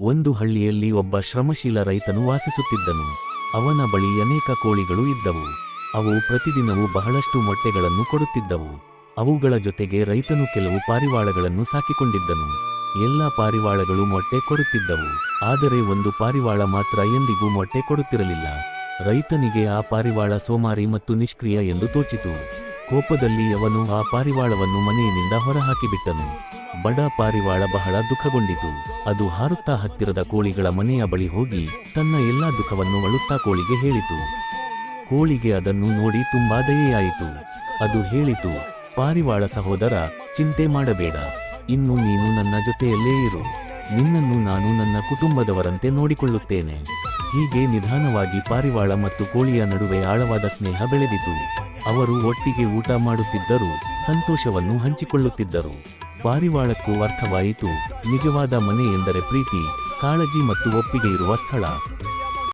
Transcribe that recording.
ಒಂದು ಹಳ್ಳಿಯಲ್ಲಿ ಒಬ್ಬ ಶ್ರಮಶೀಲ ರೈತನು ವಾಸಿಸುತ್ತಿದ್ದನು. ಅವನ ಬಳಿ ಅನೇಕ ಕೋಳಿಗಳು ಇದ್ದವು. ಅವು ಪ್ರತಿದಿನವೂ ಬಹಳಷ್ಟು ಮೊಟ್ಟೆಗಳನ್ನು ಕೊಡುತ್ತಿದ್ದವು. ಅವುಗಳ ಜೊತೆಗೆ ರೈತನು ಕೆಲವು ಪಾರಿವಾಳಗಳನ್ನು ಸಾಕಿಕೊಂಡಿದ್ದನು. ಎಲ್ಲ ಪಾರಿವಾಳಗಳು ಮೊಟ್ಟೆ ಕೊಡುತ್ತಿದ್ದವು. ಆದರೆ ಒಂದು ಪಾರಿವಾಳ ಮಾತ್ರ ಎಂದಿಗೂ ಮೊಟ್ಟೆ ಕೊಡುತ್ತಿರಲಿಲ್ಲ. ರೈತನಿಗೆ ಆ ಪಾರಿವಾಳ ಸೋಮಾರಿ ಮತ್ತು ನಿಷ್ಕ್ರಿಯ ಎಂದು ತೋಚಿತು. ಕೋಪದಲ್ಲಿ ಅವನು ಆ ಪಾರಿವಾಳವನ್ನು ಮನೆಯಿಂದ ಹೊರಹಾಕಿಬಿಟ್ಟನು. ಬಡ ಪಾರಿವಾಳ ಬಹಳ ದುಃಖಗೊಂಡಿತು. ಅದು ಹಾರುತ್ತಾ ಹತ್ತಿರದ ಕೋಳಿಗಳ ಮನೆಯ ಬಳಿ ಹೋಗಿ ತನ್ನ ಎಲ್ಲಾ ದುಃಖವನ್ನು ಅಳುತ್ತಾ ಕೋಳಿಗೆ ಹೇಳಿತು. ಕೋಳಿಗೆ ಅದನ್ನು ನೋಡಿ ತುಂಬಾ ದಯೆಯಾಯಿತು. ಅದು ಹೇಳಿತು, ಪಾರಿವಾಳ ಸಹೋದರ, ಚಿಂತೆ ಮಾಡಬೇಡ. ಇನ್ನು ನೀನು ನನ್ನ ಜೊತೆಯಲ್ಲೇ ಇರು. ನಿನ್ನನ್ನು ನಾನು ನನ್ನ ಕುಟುಂಬದವರಂತೆ ನೋಡಿಕೊಳ್ಳುತ್ತೇನೆ. ಹೀಗೆ ನಿಧಾನವಾಗಿ ಪಾರಿವಾಳ ಮತ್ತು ಕೋಳಿಯ ನಡುವೆ ಆಳವಾದ ಸ್ನೇಹ ಬೆಳೆದಿತು. ಅವರು ಒಟ್ಟಿಗೆ ಊಟ ಮಾಡುತ್ತಿದ್ದರು ಸಂತೋಷವನ್ನು ಹಂಚಿಕೊಳ್ಳುತ್ತಿದ್ದರು. ಪಾರಿವಾಳಕ್ಕೂ ಅರ್ಥವಾಯಿತು. ನಿಜವಾದ ಮನೆ ಎಂದರೆ ಪ್ರೀತಿ ಕಾಳಜಿ ಮತ್ತು ಒಪ್ಪಿಗೆ ಇರುವ ಸ್ಥಳ.